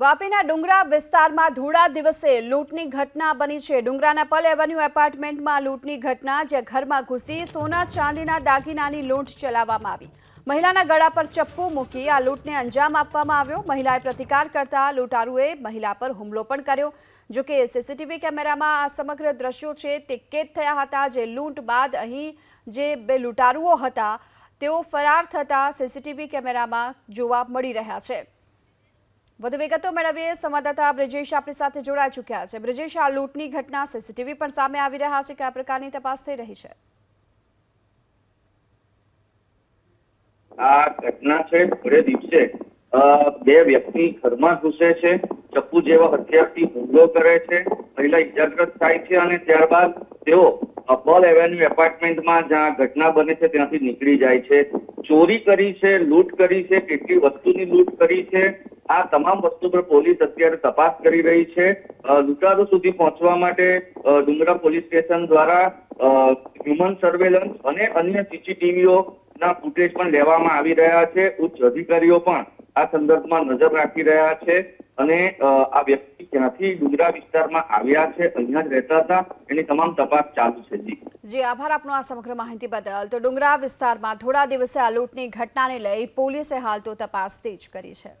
વાપીના ડુંગરા વિસ્તારમાં ધોળા દિવસે લૂંટની ઘટના બની છે. ડુંગરાના પલ એવન્યુ એપાર્ટમેન્ટમાં લૂંટની ઘટના જ્યાં ઘરમાં ઘૂસી સોના, ચાંદીના દાગીનાની લૂંટ ચલાવવામાં આવી. મહિલાના ગળા પર ચપ્પુ મૂકી આ લૂંટને અંજામ આપવામાં આવ્યો. મહિલાએ પ્રતિકાર કરતા લૂંટારુએ મહિલા પર હુમલો પણ કર્યો. જો કે સીસીટીવી કેમેરામાં આ સમગ્ર દ્રશ્યો છે, તે કેદ થયા હતા. જે લૂંટ બાદ અહીં જે બે લૂંટારુઓ હતા, તેઓ ફરાર થતા સીસીટીવી કેમેરામાં જોવા મળી રહ્યા છે. વધુ વિગતો મેળવીએ. સંવાદદાતા બ્રિજેશ આપણી સાથે જોડાઈ ચૂક્યા છે. બ્રિજેશ, આ લૂંટની ઘટના સીસીટીવી પણ સામે આવી રહ્યા છે કયા પ્રકારની તપાસ થઈ રહી છે? આ ઘટના છે ઘરે દિવસે બે વ્યક્તિ ઘરમાં ઘૂસે છે, ચપ્પુ જેવા હથિયારથી હુમલો કરે છે પહેલા ઇજાગ્રસ્ત થાય છે અને ત્યારબાદ તેઓ અપોલ એવેન્યુ એપાર્ટમેન્ટમાં જ્યાં ઘટના બને છે ત્યાંથી નીકળી જાય છે. ચોરી કરી છે, લૂંટ કરી છે, કેટલી વસ્તુની લૂંટ કરી છે આ તમામ વસ્તુ પર પોલીસ અત્યારે તપાસ કરી રહી છે. લૂંટારો સુધી પહોંચવા માટે ડુંગરા પોલીસ સ્ટેશન દ્વારા હ્યુમન સર્વેલન્સ અને અન્ય સીસીટીવીઓ ના ફૂટેજ પણ લેવામાં આવી રહ્યા છે. ઉચ્ચ અધિકારીઓ પણ આ સંદર્ભમાં નજર રાખી રહ્યા છે અને આ વ્યક્તિ ક્યાંથી ડુંગરા વિસ્તારમાં આવ્યા છે, અહીંયા જ રહેતા હતા, એની તમામ તપાસ ચાલુ છે. જી. જે, આભાર આપનો આ સમગ્ર માહિતી બદલ. તો ડુંગરા વિસ્તારમાં થોડા દિવસે આ લૂંટની ઘટનાને લઈ પોલીસે હાલ તો તપાસ તેજ કરી છે.